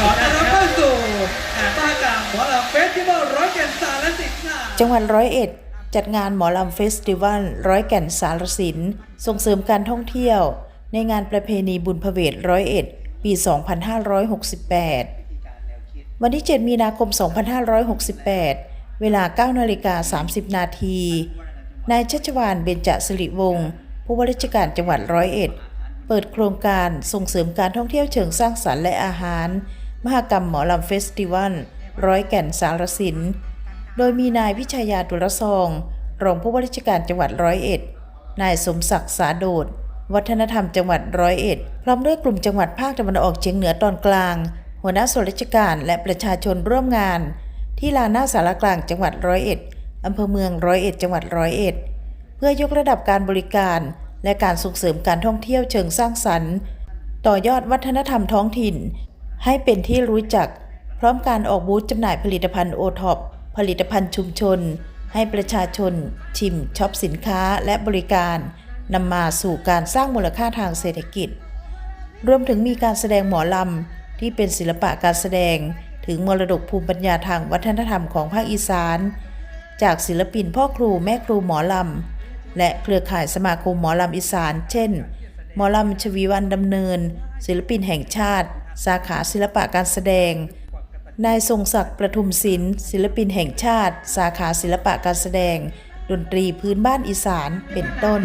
ขอต้อนรับเข้าสู่งานมหกรรมหมอลำเฟสติวัลร้อยแก่นสารสินค่ะจังหวัดร้อยเอ็ดจัดงานหมอลำเฟสติวัลร้อยแก่นสารสินส่งเสริมการท่องเที่ยว ในงานประเพณีบุญพเวทร้อยเอ็ดปี 2568 วันที่ 7 มีนาคม 2568 เวลา 9 นาฬิกา 30 นาทีนายชัชวานเบญจสิริวงศ์ผู้ว่าราชการจังหวัดร้อยเอ็ด เปิดโครงการส่งเสริมการท่องเที่ยวเชิงสร้างสรรค์และอาหาร มหกรรมหมอลำเฟสติวัลร้อยแก่นสารสิน โดยมีนายวิชายาตุลซอง รองผู้ว่าราชการจังหวัดร้อยเอ็ด นายสมศักดิ์สาโดด วัฒนธรรมจังหวัดร้อยเอ็ด พร้อมด้วยกลุ่มจังหวัดภาคตะวันออกเฉียงเหนือตอนกลาง หัวหน้าส่วนราชการและประชาชนร่วมงาน ที่ลานหน้าสารกลางจังหวัดร้อยเอ็ดอำเภอเมืองร้อยเอ็ดจังหวัดร้อยเอ็ด เพื่อยกระดับการบริการและการส่งเสริมการท่องเที่ยวเชิงสร้างสรรค์ ต่อยอดวัฒนธรรมท้องถิ่น ให้เป็นที่รู้จัก พร้อมการออกบูธจำหน่ายผลิตภัณฑ์โอท็อปผลิตภัณฑ์ชุมชน ให้ประชาชน ชิมช็อปสินค้าและบริการนำมาสู่การสร้างมูลค่าทางเศรษฐกิจ รวมถึงมีการแสดงหมอลำ ที่เป็นศิลปะการแสดง ถึงมรดกภูมิปัญญาทางวัฒนธรรมของภาคอีสาน จากศิลปินพ่อครูแม่ครูหมอลำ และเครือข่ายสมาคมหมอลำอีสาน เช่น หมอลำชวีวันดำเนิน ศิลปินแห่งชาติ สาขาศิลปะการแสดง นายทรงศักดิ์ประทุมศิลป์ศิลปินแห่งชาติ สาขาศิลปะการแสดง ดนตรีพื้นบ้านอีสานเป็นต้น